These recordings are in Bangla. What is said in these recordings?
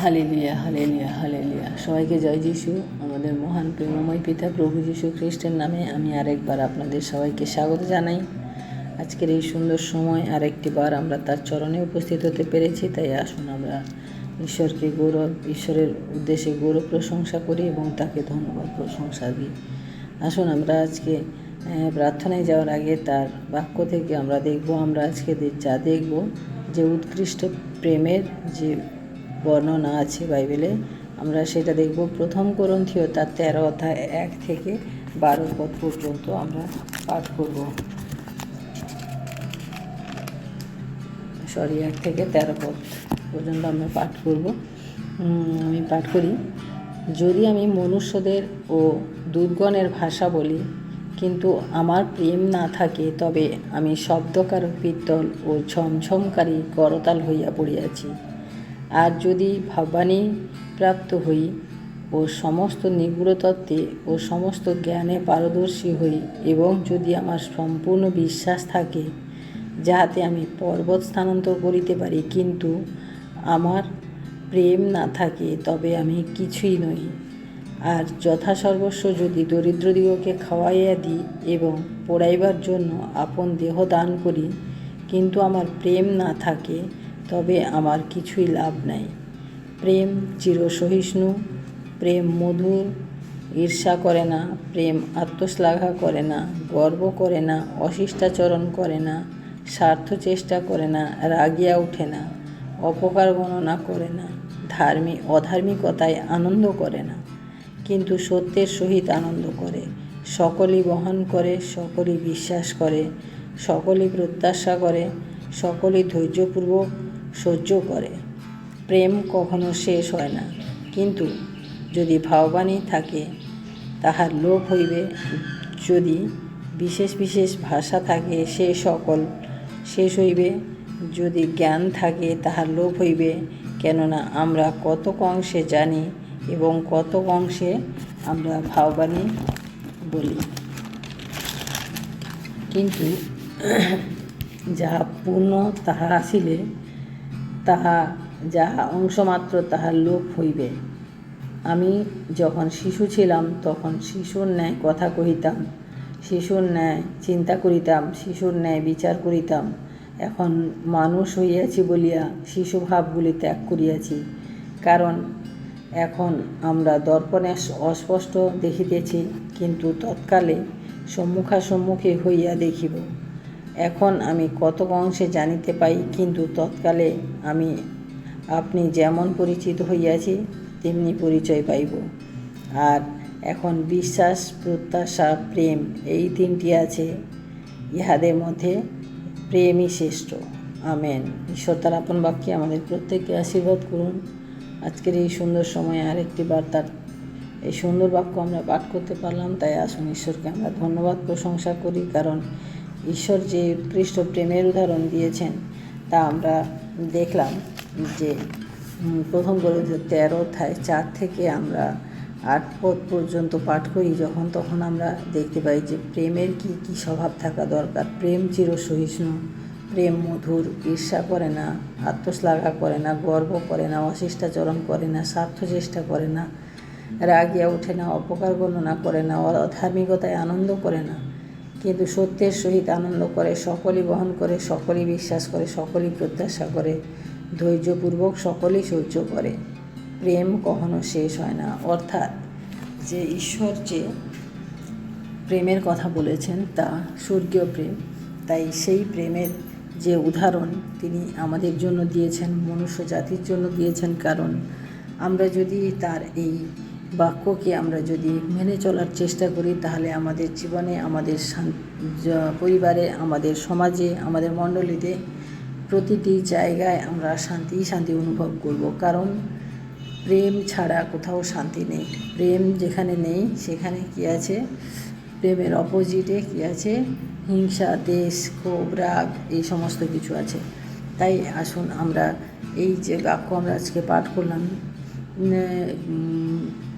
Hallelujah hallelujah hallelujah. সবাইকে জয় যিশু, আমাদের মহান প্রেমময় পিতা প্রভু যিশু খ্রিস্টের নামে আমি আরেকবার আপনাদের সবাইকে স্বাগত জানাই। আজকের এই সুন্দর সময় আরেকটি বার আমরা তার চরণে উপস্থিত হতে পেরেছি, তাই আসুন আমরা ঈশ্বরকে গৌরব, ঈশ্বরের উদ্দেশ্যে গৌরব প্রশংসা করি এবং তাকে ধন্যবাদ, প্রশংসা দিই। আসুন আমরা আজকে প্রার্থনায় যাওয়ার আগে তার বাক্য থেকে আমরা দেখব, আমরা আজকে যা দেখব, যে উৎকৃষ্ট প্রেমের যে বর্ণনা আছে বাইবেলে, আমরা সেটা দেখব। প্রথম গ্রন্থীয় তার তেরো অধ্যায় এক থেকে বারো পদ পর্যন্ত আমরা পাঠ করব। সরি, এক থেকে তেরো পদ পর্যন্ত আমরা পাঠ করব। আমি পাঠ করি, যদি আমি মনুষ্যদের ও দুর্গণের ভাষা বলি, কিন্তু আমার প্রেম না থাকে, তবে আমি শব্দকারক পিত্তল ও ঝমঝমকারী করতাল হইয়া পড়িয়াছি। আর যদি ভাবানী প্রাপ্ত হই ও সমস্ত নিগুড় তত্ত্বে ও সমস্ত জ্ঞানে পারদর্শী হই এবং যদি আমার সম্পূর্ণ বিশ্বাস থাকে, যাহাতে আমি পর্বত স্থানান্তর করিতে পারি, কিন্তু আমার প্রেম না থাকে, তবে আমি কিছুই নই। আর যথাসর্বস্ব যদি দরিদ্রদিগকে খাওয়াইয়া দিই এবং পড়াইবার জন্য আপন দেহ দান করি, কিন্তু আমার প্রেম না থাকে তবে আমার কিছুই লাভ নাই। প্রেম চিরসহিষ্ণু, প্রেম মধুর ঈর্ষা করে না, প্রেম আত্মশ্লাঘা করে না, গর্ব করে না, অশিষ্টাচরণ করে না, স্বার্থ চেষ্টা করে না, রাগিয়া ওঠে না, অপকার গণনা করে না ধার্মিক অধার্মিকতায় আনন্দ করে না। কিন্তু সত্যের সহিত আনন্দ করে, সকলই বহন করে, সকলই বিশ্বাস করে, সকলই প্রত্যাশা করে, সকলই ধৈর্যপূর্বক সহ্য করে। প্রেম কখনো শেষ হয় না। কিন্তু যদি ভাববানী থাকে, তাহার লোভ হইবে। যদি বিশেষ বিশেষ ভাষা থাকে, সে সকল শেষ হইবে। যদি জ্ঞান থাকে, তাহার লোভ হইবে। কেননা আমরা কতক অংশে জানি এবং কতক অংশে আমরা ভাববানী বলি। কিন্তু যাহা পূর্ণ, তাহা আসিলে তাহা যাহা অংশমাত্র তাহার লোপ হইবে। আমি যখন শিশু ছিলাম, তখন শিশুর ন্যায় কথা কহিতাম, শিশুর ন্যায় চিন্তা করিতাম, শিশুর ন্যায় বিচার করিতাম। এখন মানুষ হইয়াছি বলিয়া শিশু ভাবগুলি ত্যাগ করিয়াছি, কারণ এখন আমরা দর্পণে অস্পষ্ট দেখিতেছি, কিন্তু তৎকালে সম্মুখাসম্মুখে হইয়া দেখিব। এখন আমি কত অংশে জানিতে পাই, কিন্তু তৎকালে আমি আপনি যেমন পরিচিত হইয়াছি, তেমনি পরিচয় পাইব। আর এখন বিশ্বাস, প্রত্যাশা, প্রেম, এই তিনটি আছে, ইহাদের মধ্যে প্রেমই শ্রেষ্ঠ। আমেন। ঈশ্বর তার আপন বাক্যে আমাদের প্রত্যেককে আশীর্বাদ করুন। আজকের এই সুন্দর সময়ে আরেকটি বার্তার, এই সুন্দর বাক্য আমরা পাঠ করতে পারলাম, তাই আসুন ঈশ্বরকে আমরা ধন্যবাদ প্রশংসা করি, কারণ ঈশ্বর যে উৎকৃষ্ট প্রেমের উদাহরণ দিয়েছেন, তা আমরা দেখলাম যে প্রথম যে তেরো অধ্যায় চার থেকে আমরা আট পদ পর্যন্ত পাঠ করি, যখন তখন আমরা দেখতে পাই যে প্রেমের কি কি স্বভাব থাকা দরকার। প্রেম চিরসহিষ্ণু, প্রেম মধুর, ঈর্ষা করে না, আত্মশ্লাঘা করে না, গর্ব করে না, অশিষ্টাচরণ করে না স্বার্থ চেষ্টা করে না, রাগিয়া ওঠে না, অপকার গণনা করে না, অধার্মিকতায় আনন্দ করে না। কিন্তু সত্যের সহিত আনন্দ করে, সকলেই বহন করে, সকলেই বিশ্বাস করে, সকলেই প্রত্যাশা করে, ধৈর্যপূর্বক সকলেই সহ্য করে। প্রেম কখনো শেষ হয় না। অর্থাৎ যে ঈশ্বর যে প্রেমের কথা বলেছেন, তা স্বর্গীয় প্রেম। তাই সেই প্রেমের যে উদাহরণ তিনি আমাদের জন্য দিয়েছেন, মনুষ্য জাতির জন্য দিয়েছেন, কারণ আমরা যদি তার এই বাক্যকে আমরা যদি মেনে চলার চেষ্টা করি, তাহলে আমাদের জীবনে, আমাদের পরিবারে, আমাদের সমাজে, আমাদের মণ্ডলীতে প্রতিটি জায়গায় আমরা শান্তি শান্তি অনুভব করব। কারণ প্রেম ছাড়া কোথাও শান্তি নেই। প্রেম যেখানে নেই, সেখানে কি আছে? প্রেমের অপোজিটে কি আছে? হিংসা, দেশ, ক্ষোভ, রাগ, এই সমস্ত কিছু আছে। তাই আসুন আমরা এই যে বাক্য আমরা আজকে পাঠ করলাম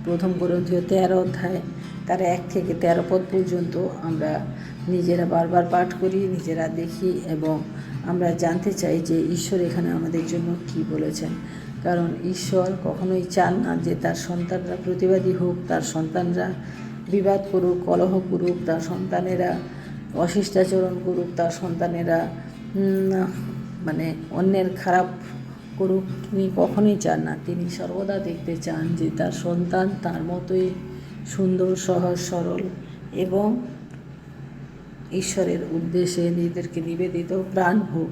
প্রথম গ্রন্থীয় তেরো অধ্যায়, তার এক থেকে তেরো পদ পর্যন্ত আমরা নিজেরা বারবার পাঠ করি, নিজেরা দেখি এবং আমরা জানতে চাই যে ঈশ্বর এখানে আমাদের জন্য কি বলেছেন। কারণ ঈশ্বর কখনোই চান না যে তার সন্তানরা প্রতিবাদী হোক, তার সন্তানরা বিবাদ করুক, কলহ করুক, তার সন্তানেরা অশিষ্টাচরণ করুক, তার সন্তানেরা মানে অন্যের খারাপ করুক, তিনি কখনোই চান না। তিনি সর্বদা দেখতে চান যে তার সন্তান তার মতোই সুন্দর, সহজ, সরল এবং ঈশ্বরের উদ্দেশ্যে নিজেদেরকে নিবেদিত প্রাণ হোক।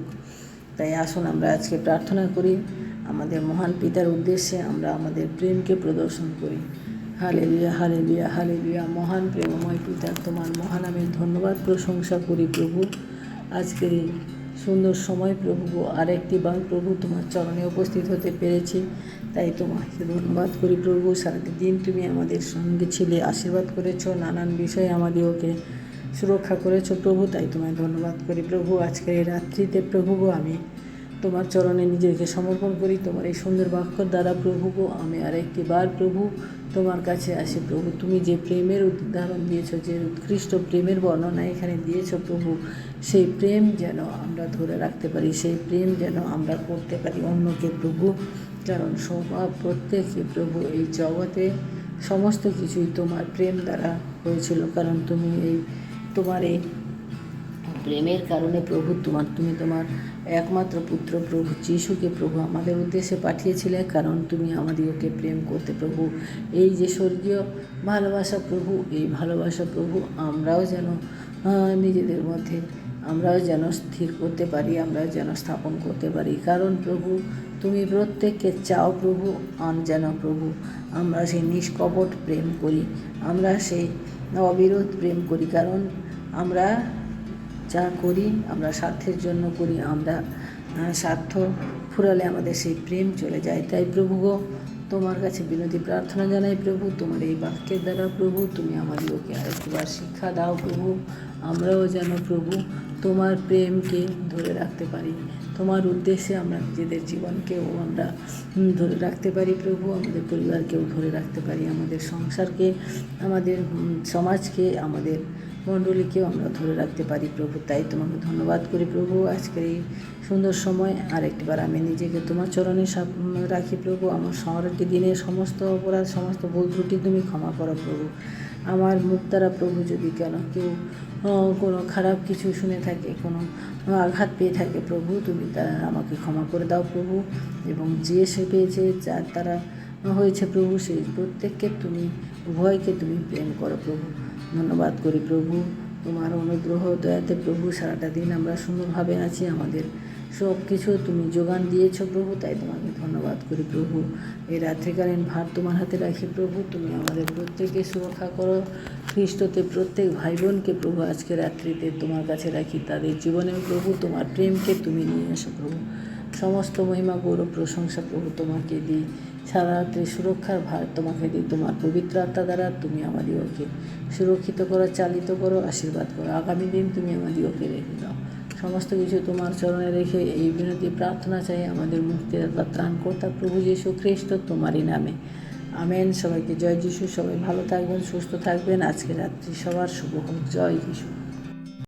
তাই আসুন আমরা আজকে প্রার্থনা করি, আমাদের মহান পিতার উদ্দেশ্যে আমরা আমাদের প্রেমকে প্রদর্শন করি। হালে লিয়া হালে লিয়া হালে লিয়া মহান প্রেমময় পিতা, তোমার মহানামের ধন্যবাদ, প্রশংসা করি প্রভু। আজকের এই সুন্দর সময় প্রভু আর আরেকটি বার প্রভু তোমার চরণে উপস্থিত হতে পেরেছি। তাই তোমাকে ধন্যবাদ করি প্রভু, সারাদিন দিন তুমি আমাদের সঙ্গে ছিলে, আশীর্বাদ করেছ, নানান বিষয়ে আমাদেরকে সুরক্ষা করেছ প্রভু, তাই তোমায় ধন্যবাদ করি প্রভু। আজকের এই রাত্রিতে প্রভু আমি তোমার চরণে নিজেকে সমর্পণ করি, তোমার এই সুন্দর বাক্যর দ্বারা প্রভু গো, আমি আরেকটি বার প্রভু তোমার কাছে আসি। প্রভু, তুমি যে প্রেমের উদাহরণ দিয়েছ, যে উৎকৃষ্ট প্রেমের বর্ণনা এখানে দিয়েছ প্রভু, সেই প্রেম যেন আমরা ধরে রাখতে পারি, সেই প্রেম যেন আমরা করতে পারি অন্যকে প্রভু। কারণ সবার প্রত্যেকে প্রভু, এই জগতে সমস্ত কিছুই তোমার প্রেম দ্বারা হয়েছিল। কারণ তুমি এই তোমার এই প্রেমের কারণে প্রভু, তোমার, তুমি তোমার একমাত্র পুত্র প্রভু, যিশুকে প্রভু আমাদের উদ্দেশ্যে পাঠিয়েছিলে, কারণ তুমি আমাদেরকে প্রেম করতে প্রভু। এই যে স্বর্গীয় ভালোবাসা প্রভু, এই ভালোবাসা প্রভু আমরাও যেন নিজেদের মধ্যে আমরাও যেন স্থির করতে পারি, আমরাও যেন স্থাপন করতে পারি। কারণ প্রভু, তুমি প্রত্যেককে চাও প্রভু, আম যেন প্রভু। আমরা সেই নিষ্কপট প্রেম করি, আমরা সেই অবিরোধ প্রেম করি, কারণ আমরা যা করি, আমরা স্বার্থের জন্য করি, আমরা স্বার্থ ফুরালে আমাদের সেই প্রেম চলে যায়। তাই প্রভু গো, তোমার কাছে বিনতি, প্রার্থনা জানাই প্রভু, তোমার এই বাক্যের দ্বারা প্রভু, তুমি আমাদেরকে আরেকবার শিক্ষা দাও প্রভু। আমরাও যেন প্রভু, তোমার প্রেমকে ধরে রাখতে পারি। তোমার উদ্দেশ্যে আমরা নিজেদের জীবনকেও আমরা ধরে রাখতে পারি প্রভু। আমাদের পরিবারকেও ধরে রাখতে পারি। আমাদের সংসারকে, আমাদের সমাজকে, আমাদের মণ্ডলীকেও আমরা ধরে রাখতে পারি, প্রভু। তাই তোমাকে ধন্যবাদ করি, প্রভু। আজকের এই সুন্দর সময় আর আরেকটিবার আমি নিজেকে তোমার চরণে রাখি, প্রভু। আমার শহরকে দিনে সমস্ত অপরাধ, সমস্ত ভুল ত্রুটি তুমি ক্ষমা করো, প্রভু। আমার মুখ দ্বারা, প্রভু, যদি কেন কেউ কোনো খারাপ কিছু শুনে থাকে, কোনো আঘাত পেয়ে থাকে, প্রভু, তুমি তারা আমাকে ক্ষমা করে দাও, প্রভু। এবং যে সে পেয়েছে যার তারা হয়েছে প্রভু, সেই প্রত্যেককে তুমি, উভয়কে তুমি প্রেম করো প্রভু। ধন্যবাদ করি প্রভু, তোমার অনুগ্রহ, দয়াতে প্রভু, সারাটা দিন আমরা সুন্দরভাবে আছি, আমাদের সব কিছু তুমি যোগান দিয়েছ প্রভু, তাই তোমাকে ধন্যবাদ করি প্রভু। এই রাত্রিকালীন ভার তোমার হাতে রাখি প্রভু, তুমি আমাদের প্রত্যেককে সুরক্ষা করো। খ্রিস্টতে প্রত্যেক ভাই বোনকে প্রভু, আজকে রাত্রিতে তোমার কাছে রাখি তাদের জীবনে প্রভু, তোমার প্রেমকে তুমি নিয়ে আসো প্রভু। সমস্ত মহিমা, গৌরব, প্রশংসা প্রভু তোমাকে দিই। সারা রাত্রি সুরক্ষার ভার তোমাকে দিই। তোমার পবিত্র আত্মা দ্বারা তুমি আমাদিওকে সুরক্ষিত করো, চালিত করো, আশীর্বাদ করো। আগামী দিন তুমি আমাদিওকে রেখে দাও। সমস্ত কিছু তোমার চরণে রেখে এই বিনতি, প্রার্থনা চাই আমাদের মুক্তিদাতা, ত্রাণকর্তা প্রভু যীশু খ্রিস্ট তোমারই নামে। আমেন। সবাইকে জয় যিশু। সবাই ভালো থাকবেন, সুস্থ থাকবেন। আজকে রাত্রি সবার শুভ হোক। জয় যিশু।